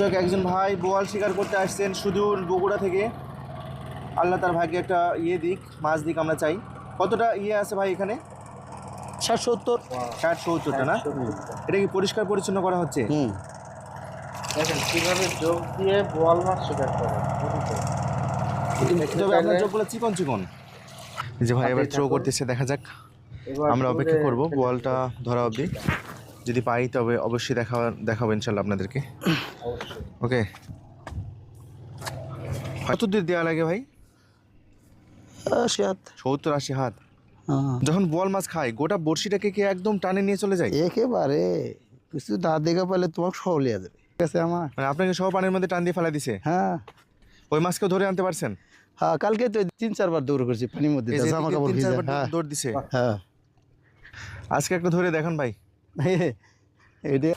যাক, একজন ভাই বোয়াল শিকার করতে আসছেন সুদূর বগুড়া থেকে। আল্লাহ তার ভাগ্যে একটা ইয়ে দিক মাছ দিক আমরা চাই। কতটা ইয়ে আছে ভাই এখানে? ষাট সত্তর। ষাট সত্তরটা না? এটা কি পরিষ্কার পরিচ্ছন্ন করা হচ্ছে? হুম। দেখেন কীভাবে যোগ দিয়ে বোয়াল মাছ শিকার করে তবে আপনার চোখগুলো চিকন চিকন। যে ভাই এবার থ্রো করতেছে দেখা যাক। আমরা অপেক্ষা করব বলটা ধরা অবধি। যদি পাই তবে অবশ্যই দেখা দেখাবো ইনশাল্লাহ আপনাদেরকে। ওকে? কত দূর দেওয়া লাগে ভাই? আশি হাত সত্তর আশি হাত। হ্যাঁ। যখন বল মাছ খায় গোটা বড়শিটাকে কি একদম টানে নিয়ে চলে যায়? একেবারে। কিছু না দেখা পেলে তোমাকে সহলিয়া দেবে। ঠিক আছে আমার। মানে আপনাকে সব পানির মধ্যে টান দিয়ে ফেলা দিছে? হ্যাঁ। ওই মাছকেও ধরে আনতে পারছেন? হ্যাঁ কালকে তো তিন চারবার দৌড় করছি পানির মধ্যে জামা কাপড় তিন ভিজা। চারবার হ্যাঁ। দৌড় দিছে। হ্যাঁ। আজকে একটা ধরে দেখান ভাই। এটা